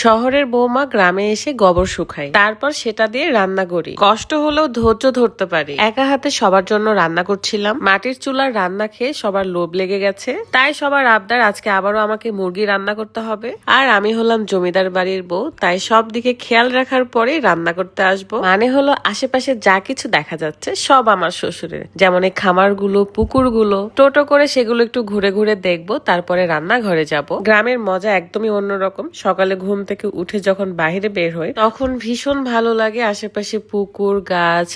শহরের বৌমা গ্রামে এসে গোবর শুকায়। তারপর সেটা দিয়ে রান্না করি। কষ্ট হলেও ধৈর্য ধরতে পারি। একা হাতে সবার জন্য রান্না করছিলাম। মাটির চুলার রান্না খেয়ে সবার লোভ লেগে গেছে। তাই সবার আবদার, আজকে আবারও আমাকে মুরগি রান্না করতে হবে। আর আমি হলাম জমিদার বাড়ির বউ, তাই সব দিকে খেয়াল রাখার পরেই রান্না করতে আসব। মানে হলো আশেপাশে যা কিছু দেখা যাচ্ছে, সব আমার শ্বশুরের। যেমন এই খামারগুলো, পুকুরগুলো। টোটো করে সেগুলো একটু ঘুরে ঘুরে দেখব, তারপরে রান্নাঘরে যাব। গ্রামের মজা একদমই অন্যরকম। সকালে ঘুম থেকে উঠে যখন বাইরে বের হই তখন ভীষণ ভালো লাগে আশেপাশে পুকুর, গাছ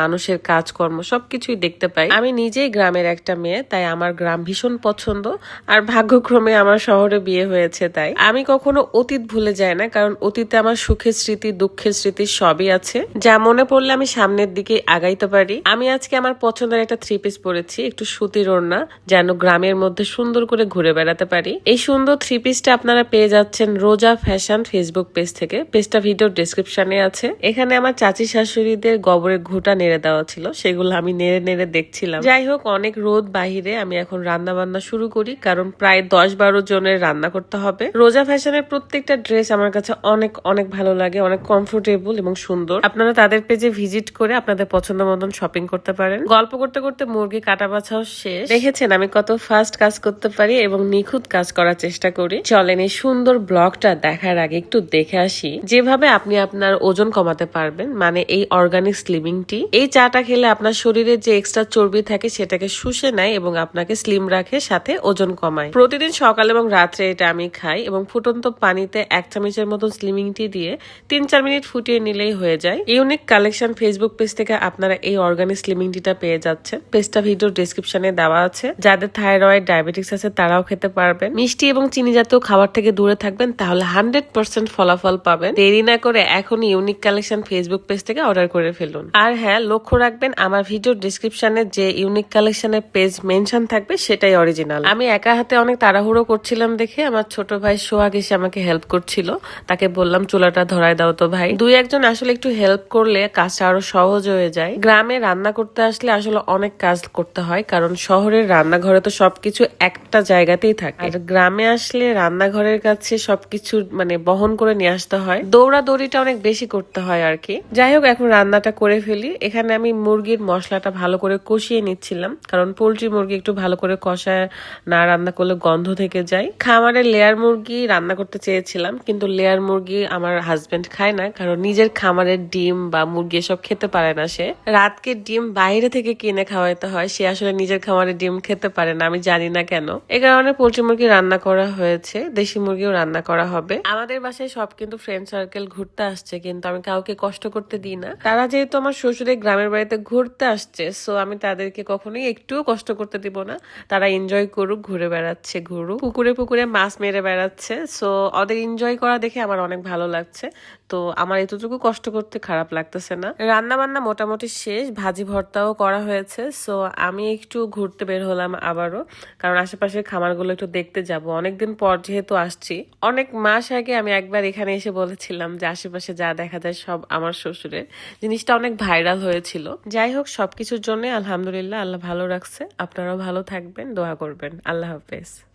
মানুষের কাজকর্ম সবকিছুই দেখতে পাই। আমি নিজেই গ্রামের একটা মেয়ে, তাই আমার গ্রাম ভীষণ পছন্দ। আর ভাগ্যক্রমে আমার শহরে বিয়ে হয়েছে তাই। আমি কখনো অতীত ভুলে যাই না, কারণ অতীতে আমার সুখের স্মৃতি, দুঃখের স্মৃতি সবই আছে। যা মনে পড়লে আমি সামনের দিকে আগাইতে পারি। আমি আজকে আমার পছন্দের একটা থ্রি পিস পরেছি, একটু সুতির ওড়না, যেন গ্রামের মধ্যে সুন্দর করে ঘুরে বেড়াতে পারি। এই সুন্দর থ্রি পিসটা আপনারা পেয়ে যাচ্ছেন রোজা ফ্যাশন ফেসবুক পেজ থেকে। পেজটা ভিডিও ডিসক্রিপশনে আছে। এখানে আমার চাচি শাশুড়িদের গবরের ঘুটা নেড়ে দেওয়া ছিল, সেগুলো আমি নেড়ে নেড়ে দেখছিলাম। যাই হোক, অনেক রোদ বাহিরে, আমি এখন রান্না বান্না শুরু করি, কারণ প্রায় দশ বারো জনের রান্না করতে হবে। রোজা ফ্যাশনের প্রত্যেকটা ড্রেস আমার কাছে অনেক অনেক ভালো লাগে, অনেক কমফোর্টেবল এবং সুন্দর। আপনারা তাদের পেজে ভিজিট করে আপনাদের পছন্দ মতন শপিং করতে পারেন। গল্প করতে করতে মুরগি কাটা বাছাও শেষ। দেখেছেন আমি কত ফাস্ট কাজ করতে পারি এবং নিখুঁত কাজ করার চেষ্টা করি। চলেন এই সুন্দর ব্লগটা দেখার আগে একটু দেখে আসি। যেভাবে আপনি আপনার ওজন কমাতে পারবেন মানে এই অর্গানিক স্লিমিং টি, এই চাটা খেলে আপনার শরীরে যে এক্সট্রা চর্বি থাকে সেটাকে শুষে নেয় এবং আপনাকে স্লিম রাখে, সাথে ওজন কমায়। প্রতিদিন সকাল এবং রাত্রে এটা আমি খাই এবং ফুটন্ত পানিতে এক চামচের মতো স্লিমিং টি দিয়ে তিন চার মিনিট ফুটিয়ে নিলেই হয়ে যায়। ইউনিক কালেকশন ফেসবুক পেজ থেকে আপনারা এই অর্গানিক স্লিমিং টিটা পেয়ে যাচ্ছেন। পেজটা ভিডিও ডিসক্রিপশনে দেওয়া আছে। যাদের থাইরয়েড ডায়াবেটিস আছে তারাও খেতে পারবেন। মিষ্টি এবং চিনি জাতীয় খাবার থেকে দূরে থাকবেন, তাহলে হান্ড্রেড পার্সেন্ট ফলাফল পাবেন। দেরি না করে এখন ইউনিক কালেকশন ফেসবুক পেজ থেকে অর্ডার করে ফেলুন। আর হ্যাঁ লক্ষ্য রাখবেন, আমার ভিডিও ডিসক্রিপশনে যে ইউনিক কালেকশনের পেজ মেনশন থাকবে, সেটাই অরিজিনাল আমি একা হাতে অনেক তাড়াহুড়ো করছিলাম দেখে আমার ছোট ভাই সোহাগ এসে আমাকে হেল্প করছিল। তাকে বললাম, চুলাটা ধরায় দাও তো ভাই। দুই একজন আসলে একটু হেল্প করলে কাজটা আরও সহজ হয়ে যায়। গ্রামে রান্না করতে আসলে আসলে অনেক কাজ করতে হয়, কারণ শহরের রান্নাঘরে তো সবকিছু একটা জায়গাতেই থাকে। আর গ্রামে আসলে রান্নাঘরের কাছে সবকিছু মানে বহন করে নিয়ে আসতে হয়। দৌড়া দৌড়িটা অনেক বেশি করতে হয় আর কি। যাই হোক, এখন রান্নাটা করে ফেলি। এখানে আমি মুরগির মশলাটা ভালো করে কষিয়ে নিচ্ছিলাম, কারণ পোলট্রি মুরগি একটু ভালো করে কষায় না রান্না করলে গন্ধ থেকে যায়। খামারের লেয়ার মুরগি রান্না করতে চেয়েছিলাম, কিন্তু লেয়ার মুরগি আমার হাজবেন্ড খায় না, কারণ নিজের খামারের ডিম বা মুরগি এসব খেতে পারে না সে। রাতকে ডিম বাইরে থেকে কিনে খাওয়াইতে হয়, সে আসলে নিজের খামারের ডিম খেতে পারে না, আমি জানি না কেন। এ কারণে পোলট্রি মুরগি রান্না করা হয়েছে, দেশি মুরগিও রান্না করা হবে। আমাদের বাসায় সব কিন্তু ফ্রেন্ড সার্কেল ঘুরতে আসছে, কিন্তু আমি কাউকে কষ্ট করতে দিই না। তারা যেহেতু আমার শ্বশুরের গ্রামের বাড়িতে ঘুরতে আসছে সো আমি তাদেরকে কখনোই একটুও কষ্ট করতে দিব না। তারা এনজয় করুক, ঘুরে বেড়াচ্ছে, ঘুরুক। পুকুরে পুকুরে মাছ মেরে বেড়াচ্ছে সো ওদের এনজয় করা দেখে আমার অনেক ভালো লাগছে। তো আমার এতটুকু কষ্ট করতে খারাপ লাগতেছে না। রান্না বান্না মোটামুটি শেষ, ভাজি ভর্তাও করা হয়েছে সো আমি একটু ঘুরতে বের হলাম আবারও। কারণ আশেপাশের খামারগুলো একটু দেখতে যাব। অনেকদিন পর যেহেতু আসছি, অনেক মাস আগে আমি একবার এখানে এসে বলেছিলাম যে আশেপাশে যা দেখা যায় সব আমার শ্বশুরের। জিনিসটা অনেক ভাইরাল হয়েছিল। যাই হোক, সবকিছুর জন্য আলহামদুলিল্লাহ আল্লাহ ভালো রাখছে। আপনারাও ভালো থাকবেন, দোয়া করবেন। আল্লাহ হাফেজ।